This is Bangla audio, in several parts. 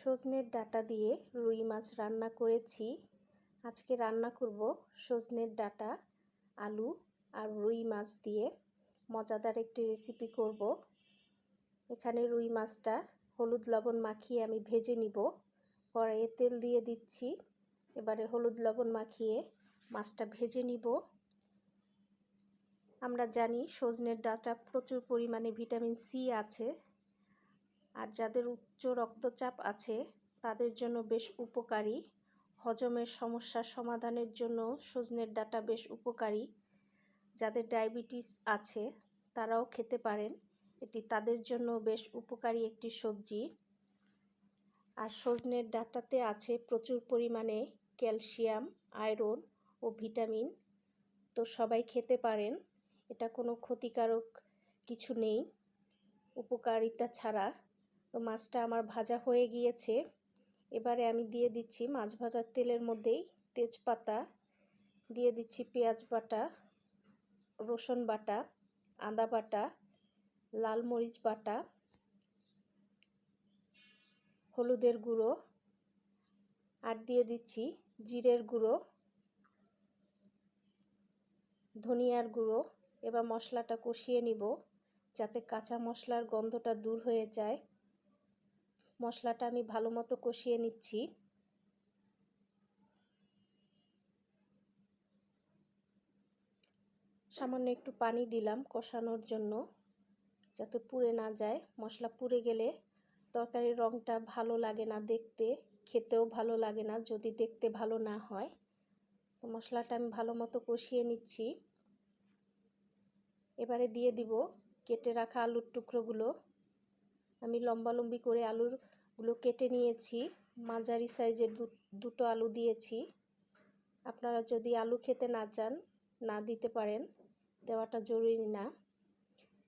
সজনের ডাটা দিয়ে রুই মাছ রান্না করেছি। আজকে রান্না করব সজনের ডাটা, আলু আর রুই মাছ দিয়ে। মজাদার একটি রেসিপি করব। এখানে রুই মাছটা হলুদ লবণ মাখিয়ে আমি ভেজে নিব। কড়াইয়ে তেল দিয়ে দিচ্ছি। এবারে হলুদ লবণ মাখিয়ে মাছটা ভেজে নিব। আমরা জানি সজনের ডাটা প্রচুর পরিমাণে ভিটামিন সি আছে। আর যাদের উচ্চ রক্তচাপ আছে, তাদের জন্য বেশ উপকারী। হজমের সমস্যার সমাধানের জন্য সজনের ডাটা বেশ উপকারী। যাদের ডায়াবেটিস আছে, তারাও খেতে পারেন। এটি তাদের জন্য বেশ উপকারী একটি সবজি। আর সজনের ডাটাতে আছে প্রচুর পরিমাণে ক্যালসিয়াম, আয়রন ও ভিটামিন। তো সবাই খেতে পারেন। এটা কোনো ক্ষতিকারক কিছু নেই। উপকারিতা ছাড়া তো মাছটা আমার ভাজা হয়ে গিয়েছে। এবারে আমি দিয়ে দিচ্ছি মাছ ভাজার তেলের মধ্যেই তেজপাতা, দিয়ে দিচ্ছি পেঁয়াজ বাটা, রসুন বাটা, আদা বাটা, লাল মরিচ বাটা, হলুদের গুঁড়ো, আর দিয়ে দিচ্ছি জিরের গুঁড়ো, ধনিয়ার গুঁড়ো। এবার মশলাটা কষিয়ে নিব যাতে কাঁচা মশলার গন্ধটা দূর হয়ে যায়। মশলাটা আমি ভালো মতো কষিয়ে নিচ্ছি। সামান্য একটু পানি দিলাম কষানোর জন্য, যাতে পুড়ে না যায়। মশলা পুড়ে গেলে তরকারির রঙটা ভালো লাগে না দেখতে, খেতেও ভালো লাগে না যদি দেখতে ভালো না হয়। তো মশলাটা আমি ভালো মতো কষিয়ে নিচ্ছি। এবারে দিয়ে দিব কেটে রাখা আলুর টুকরোগুলো। আমি লম্বালম্বি করে আলুরগুলো কেটে নিয়েছি। মাঝারি সাইজের দুটো আলু দিয়েছি। আপনারা যদি আলু খেতে না চান, না দিতে পারেন। দেওয়াটা জরুরি না।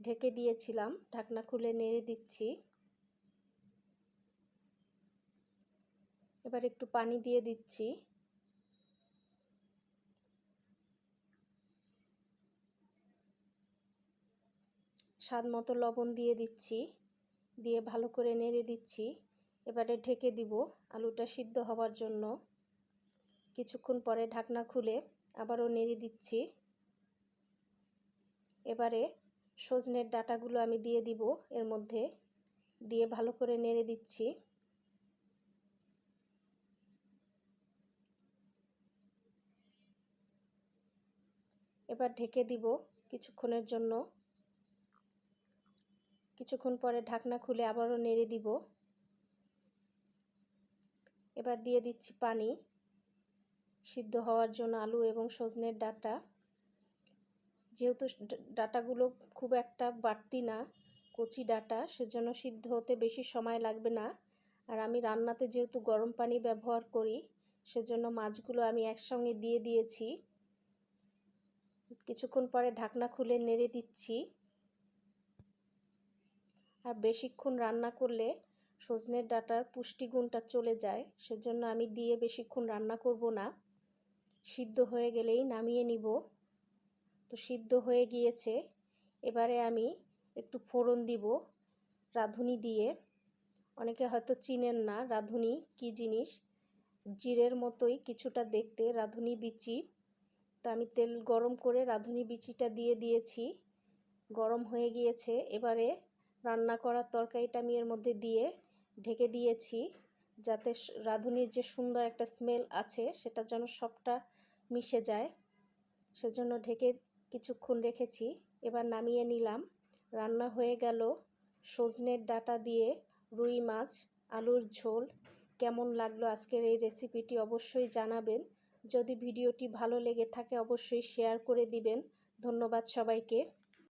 ঢেকে দিয়েছিলাম, ঢাকনা খুলে নেড়ে দিচ্ছি। এবার একটু পানি দিয়ে দিচ্ছি। স্বাদ মতো লবণ দিয়ে দিচ্ছি। দিয়ে ভালো করে নেড়ে দিচ্ছি। এবারে ঢেকে দিব আলুটা সিদ্ধ হওয়ার জন্য। কিছুক্ষণ পরে ঢাকনা খুলে আবারও নেড়ে দিচ্ছি। এবারে সজনের ডাটাগুলো আমি দিয়ে দিব এর মধ্যে। দিয়ে ভালো করে নেড়ে দিচ্ছি। এবার ঢেকে দিব কিছুক্ষণের জন্য। কিছুক্ষণ পরে ঢাকনা খুলে আবারও নেড়ে দিব। এবার দিয়ে দিচ্ছি পানি। সিদ্ধ হওয়ার জন্য আলু এবং সজনের ডাটা। যেহেতু ডাটাগুলো খুব একটা বাড়তি না, কচি ডাটা, সেজন্য সিদ্ধ হতে বেশি সময় লাগবে না। আর আমি রান্নাতে যেহেতু গরম পানি ব্যবহার করি, সেজন্য মাছগুলো আমি একসঙ্গে দিয়ে দিয়েছি। কিছুক্ষণ পরে ঢাকনা খুলে নেড়ে দিচ্ছি। আর বেশিক্ষণ রান্না করলে সজনের ডাটার পুষ্টিগুণটা চলে যায়, সেজন্য আমি দিয়ে বেশিক্ষণ রান্না করব না। সিদ্ধ হয়ে গেলেই নামিয়ে নিব। তো সিদ্ধ হয়ে গিয়েছে। এবারে আমি একটু ফোড়ন দিব রাঁধুনি দিয়ে। অনেকে হয়তো চিনেন না রাঁধুনি কি জিনিস। জিরের মতোই কিছুটা দেখতে রাঁধুনি বিচি। তো আমি তেল গরম করে রাঁধুনি বিচিটা দিয়ে দিয়েছি। গরম হয়ে গিয়েছে। এবারে রান্না করার তরকারিটা আমি এর মধ্যে দিয়ে ঢেকে দিয়েছি, যাতে রাঁধুনির যে সুন্দর একটা স্মেল আছে, সেটা যেন সবটা মিশে যায়। সেজন্য ঢেকে কিছুক্ষণ রেখেছি। এবার নামিয়ে নিলাম। রান্না হয়ে গেল। সজনের ডাটা দিয়ে রুই মাছ, আলুর ঝোল। কেমন লাগল আজকের এই রেসিপিটি অবশ্যই জানাবেন। যদি ভিডিওটি ভালো লেগে থাকে, অবশ্যই শেয়ার করে দিবেন। ধন্যবাদ সবাইকে।